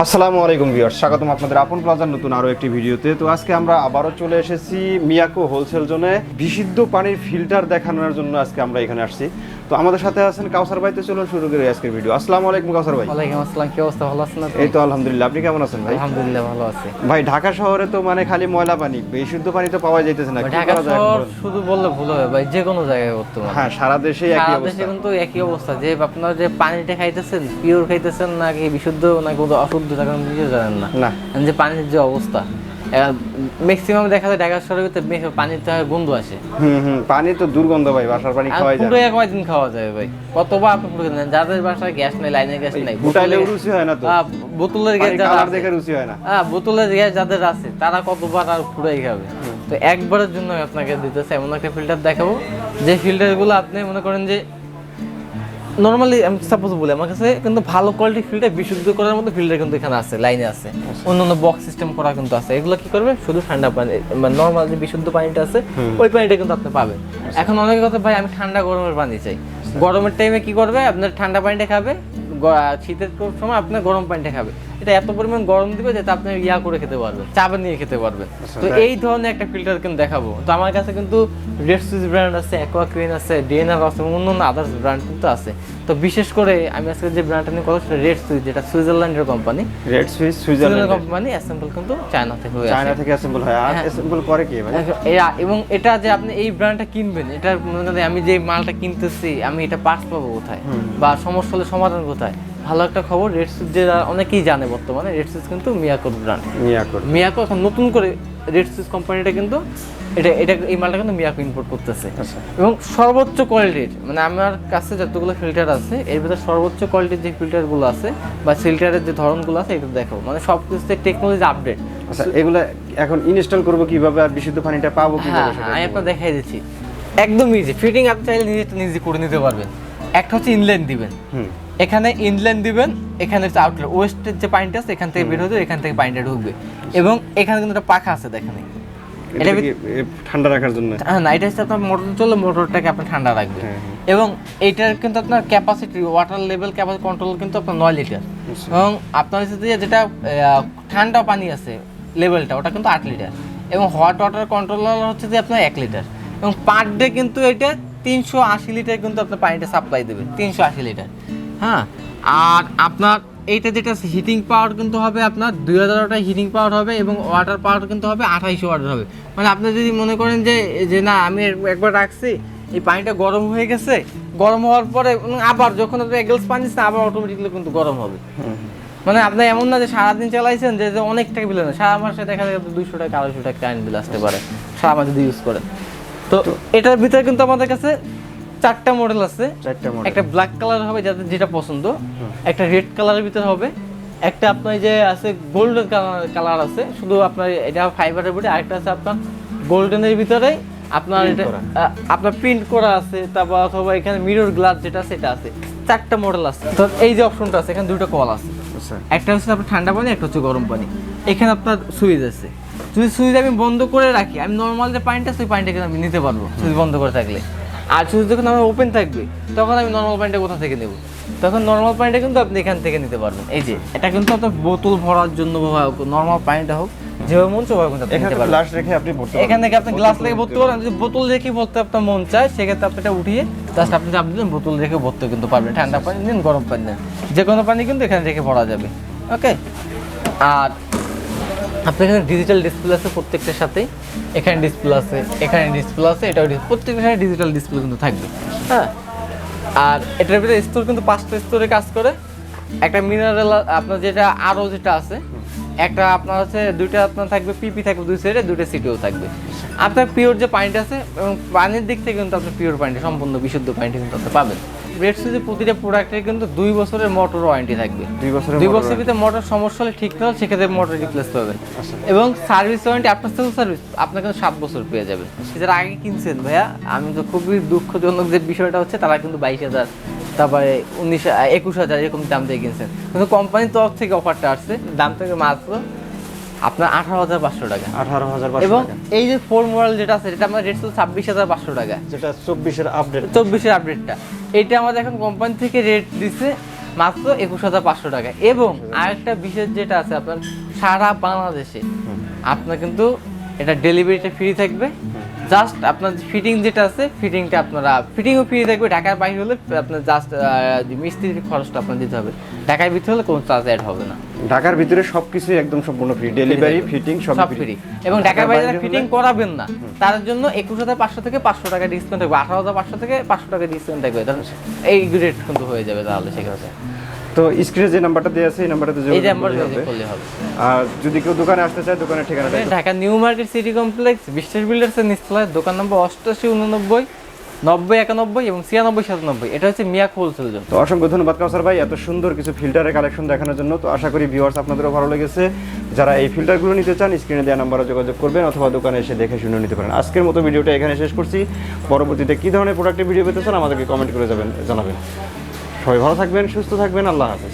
আসসালামু আলাইকুম ভিউয়ার্স, স্বাগতম আপনাদের আপন প্লাজার নতুন আরও একটি ভিডিওতে। তো আজকে আমরা আবারও চলে এসেছি মিয়াকো হোলসেল জোনে। বিশুদ্ধ পানির ফিল্টার দেখানোর জন্য আজকে আমরা এখানে আসছি। তো আমাদের সাথে আছেন কাউসার ভাই তো চলুন শুরু করি আজকের ভিডিও আসসালামু আলাইকুম কাউসার ভাই। ওয়ালাইকুম আসসালাম কি অবস্থা? ভালো আছেন এই তো আলহামদুলিল্লাহ আপনি কেমন আছেন ভাই? আলহামদুলিল্লাহ ভালো আছি। ভাই ঢাকা শহরে তো মানে খালি ময়লা পানি বিশুদ্ধ পানি তো পাওয়া যাইতেছে না ঢাকা শহর শুধু বললে ভুল হবে ভাই যে কোনো জায়গায় বর্তমানে। হ্যাঁ সারা দেশে একই সারা অবস্থা। দেশে কিন্তু একই অবস্থা যে আপনার যে পানিটা খাইতেছেন পিওর খাইতেছেন নাকি বিশুদ্ধ নাকি কোনো অশুদ্ধ তা কোনো কিছু জানেন না। না। যে পানির যে অবস্থা। ম্যাক্সিমাম দেখা যায় ঢাকা বেশি- পানির তো গন্ধ আসে। হুম হুম পানি তো দুর্গন্ধ ভাই বাসার পানি আর খাওয়াই যায় পুরো কয়দিন খাওয়া যায় ভাই। কতবার আপনি পুরো খেলেন? যাদের বাসায় গ্যাস নেই লাইনের গ্যাস নেই বোতলে- রুচি হয় না তো। আহ, বোতলের গ্যাস যারা দেখে রুচি হয় না। হ্যাঁ বোতলের গ্যাস যাদের আছে তারা কতবার আর ফুরাই খাবে? তো একবারের জন্য আমি আপনাকে দিতেছে এমন একটা ফিল্টার দেখাবো যে ফিল্টারগুলো আপনি মনে করেন যে নর্মালি আমি সাপোজ বলি আমার কাছে কিন্তু ভালো কোয়ালিটি ফিল্টার বিশুদ্ধ করার মতো ফিল্টার কিন্তু এখানে আছে লাইনে আছে। অন্য অন্য বক্স সিস্টেম করা কিন্তু আছে। এগুলো কি করবে? শুধু ঠান্ডা পানি মানে নর্মাল যে বিশুদ্ধ পানিটা আছে ওই পানিটা কিন্তু আপনি পাবেন। এখন অনেকে কথা ভাই আমি ঠান্ডা গরমের পানি চাই। গরমের টাইমে কি করবে? আপনার ঠান্ডা পানিটা খাবে শীতের সময় আপনার গরম পানিটা খাবে। এটা এত পরিমাণ গরম দিবে যাতে আপনি ইয়া করে খেতে পারবেন চাপে নিয়ে খেতে পারবেন। তো এই ধরনের একটা ফিল্টার কিন্তু দেখাবো। তো আমার কাছে কিন্তু রেড সুইচ ব্র্যান্ড আছে অ্যাকোয়া ক্রিন আছে ডিএনআর আছে এবং অন্যান্য আদার্স ব্র্যান্ড কিন্তু আছে। তো বিশেষ করে আমি আজকে যে ব্র্যান্ডটা নিয়ে কথা সেটা রেড সুইচ যেটা সুইজারল্যান্ডের company Red Switch Switzerland Switzerland company assemble কিন্তু চায়না থেকে হয়ে চায়না থেকে অ্যাসেম্বল হয়। আর। অ্যাসেম্বল করে কি ভাই এবং এটা যে আপনি এই ব্র্যান্ডটা কিনবেন এটা মনে করেন আমি যে মালটা কিনতেছি আমি এটা পার্টস পাবো কোথায়? বা সমস্যা হলে সমাধান কোথায়? ভালো একটা খবর রেড সুইচ যেটা অনেকেই জানে বর্তমানে রেড সুইচ কিন্তু মিয়াকোর ব্র্যান্ড মিয়াকো মিয়াকো এখন নতুন করে রেড সুইচ কোম্পানিটা কিন্তু এটা এটা এই মালটা কিন্তু মিয়াকো ইম্পোর্ট করতেছে। আচ্ছা। এবং সর্বোচ্চ কোয়ালিটির মানে আমার কাছে যতগুলো ফিল্টার আছে এর ভিতরে সর্বোচ্চ কোয়ালিটির যে ফিল্টারগুলো আছে বা ফিল্টারের যে ধরনগুলো আছে এটা দেখো। মানে সব কিছুতে টেকনোলজি আপডেট আচ্ছা এগুলা এখন ইনস্টল করব কীভাবে আর বিশুদ্ধ পানিটা পাবো হ্যাঁ কীভাবে হ্যাঁ আমি একটু আপনার দেখাই দিচ্ছি। একদম ইজি ফিটিং আপনি চাইলে নিজে নিজে করে নিতে পারবেন। একটা হচ্ছে ইনলাইন দিবেন। হুম। এখানে ইনল্যান্ড দিবেন এখানে হচ্ছে আউটলেট ওয়েস্টের যে পানিটা আছে এখান থেকে বের হতে এখান থেকে পানিটা ঢুকবে। এবং এখানে কিন্তু একটা পাখা আছে দেখেন। এটা ঠান্ডা রাখার জন্য? হ্যাঁ না এটা হচ্ছে আপনার মোটর চললে মোটরটাকে আপনি ঠান্ডা রাখবে হ্যাঁ, হ্যাঁ। এবং এটার কিন্তু আপনার capacity water level capacity control কিন্তু আপনার নয় লিটার আচ্ছা। এবং আপনার হচ্ছে যেটা ঠান্ডা পানি আছে লেভেলটা ওটা কিন্তু আট লিটার এবং হট ওয়াটার কন্ট্রোলার হচ্ছে যে আপনার এক লিটার এবং পার ডে কিন্তু এটা তিনশো আশি লিটার কিন্তু আপনার পানিটা সাপ্লাই দেবে তিনশো আশি লিটার হ্যাঁ আর আপনার এইটা যেটা হিটিং পাওয়ার কিন্তু হবে আপনার দুই হাজার ওয়াটার হিটিং পাওয়ার হবে এবং ওয়াটার পাওয়ার কিন্তু হবে আঠাইশো ওয়াটার হবে। মানে আপনি যদি মনে করেন যে যে না আমি একবার রাখছি এই পানিটা গরম হয়ে গেছে গরম হওয়ার পরে আবার যখন আপনি এক গ্লাস পানি আবার অটোমেটিকলি কিন্তু গরম হবে। মানে আপনি এমন না যে সারাদিন চালাইছেন যে অনেক টাকা বিল না সারা মাসে দেখা যায় দুইশো টাকা আড়াইশো টাকা কারেন্ট বিল আসতে পারে সারা মাসে যদি ইউজ করেন। তো এটার ভিতরে কিন্তু আমাদের কাছে চারটা মডেল আছে। একটা ব্ল্যাক কালার হবে যাদের যেটা পছন্দ একটা রেড কালারের ভিতরে হবে। একটা আপনার যে আছে গোল্ডেন কালার আছে শুধু আপনার এটা ফাইবারের ভিতরে আরেকটা আছে আপনার গোল্ডেনের ভিতরে। আপনার এটা আপনার প্রিন্ট করা আছে তারপর অথবা এখানে মিরর গ্লাস যেটা সেটা আছে। চারটা মডেল আছে। তো এই যে অপশনটা আছে এখানে দুটো কল আছে। আচ্ছা। একটা হচ্ছে আপনার ঠান্ডা পানি একটা হচ্ছে গরম পানি। এখানে আপনার সুইচ আছে। যদি সুইচ আমি বন্ধ করে রাখি আমি নর্মাল যে পানিটা সেই পানিটা কিন্তু আমি নিতে পারব সুইচ বন্ধ করে থাকলে। আর সুইচ যখন আমার ওপেন থাকবে তখন আমি নর্মাল পানিটা কোথা থেকে নেব? তখন নর্মাল পানিটা কিন্তু আপনি এখান থেকে নিতে পারবেন। এই যে এটা কিন্তু আপনার বোতল ভরার জন্য নর্মাল পানিটা হোক যেভাবে মন সেভাবে কিন্তু আপনি এখানে নিতে পারবেন। গ্লাস রেখে আপনি ভরতে এখান থেকে আপনি গ্লাস রেখে ভরতে পারেন যদি বোতল রেখে ভরতে আপনার মন চায় সেক্ষেত্রে আপনি এটা উঠিয়ে জাস্ট আপনি আপনি বোতল রেখে ভরতে কিন্তু পারবেন। ঠান্ডা পানি নিন গরম পানি নিন। যে কোনো পানি কিন্তু এখানে রেখে ভরা যাবে। ওকে আর আপনার এখানে ডিজিটাল ডিসপ্লে আছে প্রত্যেকটার সাথেই এখানে ডিসপ্লে আছে, এখানে ডিসপ্লে আছে, এটাও প্রত্যেকটার সাথে ডিজিটাল ডিসপ্লে কিন্তু থাকবে হ্যাঁ? আর এটার ভিতরে স্তর কিন্তু পাঁচটা স্তরে কাজ করে, একটা মিনারেল আপনার যেটা আরও যেটা আছে, একটা আপনার হচ্ছে দুইটা আপনার থাকবে পিপি থাকবে দুই সাইডে দুইটা সিটিও থাকবে। আপনার পিওর যে পানিটা আছে, এবং পানির দিক থেকে কিন্তু আপনার পিওর পানিটা সম্পূর্ণ বিশুদ্ধ পানিটা কিন্তু আপনি পাবেন। রেড সুইচের প্রতিটা প্রোডাক্টের কিন্তু দুই বছরের মোটর ওয়ারেন্টি থাকবে। দুই বছরের দুই বছরের ভিতরে মোটর সমস্যা হলে ঠিক না হলে সেক্ষেত্রে মোটর রিপ্লেস পাবেন। এবং সার্ভিস ওয়ারেন্টি আপনার সেল সার্ভিস আপনার কিন্তু সাত বছর পেয়ে যাবেন যারা আগে কিনছেন ভাইয়া? আমি তো খুবই দুঃখজনক যে বিষয়টা হচ্ছে তারা কিন্তু বাইশ হাজার তারপরে উনিশ একুশ হাজার এরকম দাম দিয়ে কিনছেন। কিন্তু কোম্পানির তরফ থেকে অফারটা আসছে। দাম থেকে মাত্র আপনার আঠারো হাজার পাঁচশো টাকা। আঠারো হাজার এবং এই যে ফোর মডেল যেটা আছে এটা আমার রেট ছিল ছাব্বিশ হাজার পাঁচশো টাকা। যেটা চব্বিশের আপডেট চব্বিশের আপডেটটা এইটা আমাদের এখন কোম্পানি থেকে রেট দিচ্ছে মাত্র একুশ হাজার পাঁচশো টাকা। এবং আরেকটা বিশেষ যেটা আছে আপনার সারা বাংলাদেশে আপনার কিন্তু এটা ডেলিভারিটা ফ্রি থাকবে। জাস্ট আপনার ফিটিং যেটা আছে ফিটিংটা আপনারা ফিটিংও ফ্রি থাকবে। ঢাকার বাইরে হলে আপনার জাস্ট মিস্ত্রির খরচটা আপনার দিতে হবে। ঢাকার ভিতরে হলে কোনো চার্জ অ্যাড হবে না। ঢাকার ভিতরে সবকিছু একদম সম্পূর্ণ ফ্রি ডেলিভারি ফিটিং সব ফ্রি এবং ঢাকার বাইরে হলে- ফিটিং করাবেন না তার জন্য একুশ হাজার পাঁচশো থেকে পাঁচশো টাকা ডিসকাউন্ট থাকবে। আঠারো হাজার পাঁচশো থেকে পাঁচশো টাকা ডিসকাউন্ট থাকবে। তাহলে এই রেট কিন্তু হয়ে যাবে তাহলে সেক্ষেত্রে। তো স্ক্রিনে যে নাম্বারটা দেওয়া আছে এই নাম্বারটাতে এই যোগাযোগ করলে হবে। আর যদি কেউ দোকানে আসতে চায় দোকানের ঠিকানাটা Dhaka New Market City Complex Biswas বিল্ডার্সের নিচতলায় দোকান নম্বর অষ্টাশি উননব্বই নব্বই, একানব্বই এবং ছিয়ানব্বই, সাতানব্বই। এটা হচ্ছে মিয়াক হোলসেল জন্য তো অসংখ্য ধন্যবাদ, কাউসার ভাই। এত সুন্দর কিছু ফিল্টারের কালেকশন দেখানোর জন্য তো আশা করি ভিউয়ার্স আপনাদেরও ভালো লেগেছে। যারা এই ফিল্টারগুলো নিতে চান স্ক্রিনে দেওয়া নাম্বারে যোগাযোগ করবেন অথবা দোকানে এসে দেখে শুনে নিতে পারেন। আজকের মতো ভিডিওটা এখানে শেষ করছি। পরবর্তীতে কী ধরনের প্রোডাক্টের ভিডিও পেতে চান, আমাদেরকে কমেন্ট করে যাবেন, জানাবেন। সবাই ভালো থাকবেন, সুস্থ থাকবেন, আল্লাহ হাফেজ।